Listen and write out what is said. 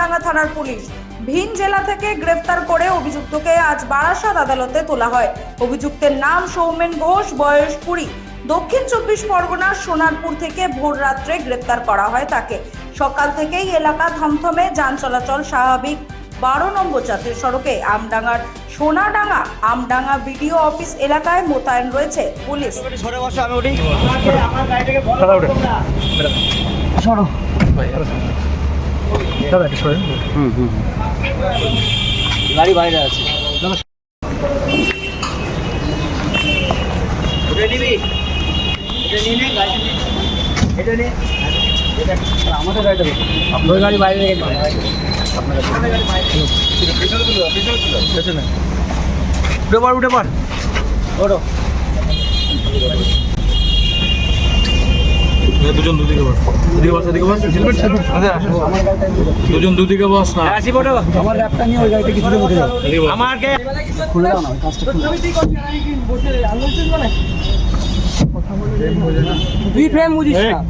আমডাঙ্গা থানার পুলিশ। ভিন জেলা থেকে গ্রেফতার করে অভিযুক্তকে আজ বারাসাত আদালতে তোলা হয়। অভিযুক্তের নাম সৌমেন ঘোষ বয়স কুড়ি। দক্ষিণ চব্বিশ পরগনার সোনারপুর থেকে ভোর রাত্রে গ্রেফতার করা হয় তাকে। সকাল থেকেই এলাকা থমথমে যান চলাচল স্বাভাবিক। বারো নম্বর জাতীয় সড়কে আমডাঙ্গার সোনাডাঙ্গা আমডাঙ্গা বিডিও অফিস এলাকায় মোতায়েন রয়েছে পুলিশ। সরে। দাদা একটু সরে হুম হুম গাড়ি বাইরে আছে। আমাদের গাড়িটা আপনার গাড়ি বাইরে রেখে আপনার পেছনে। উঠে পার উঠে পার ওঠো। দুজন দুদিকে বাস। দুদিকে বাস এদিকে বাস। হেলমেট দুজন দুদিকে বাস না। আসি বড় আমার ল্যাপটা নিয়ে ওই গাড়িতে কিছু উঠে যাও। বস। আমাকে খুলে দাও না কাজটা খুলে দাও। তুই ফ্রেম বুঝিস না।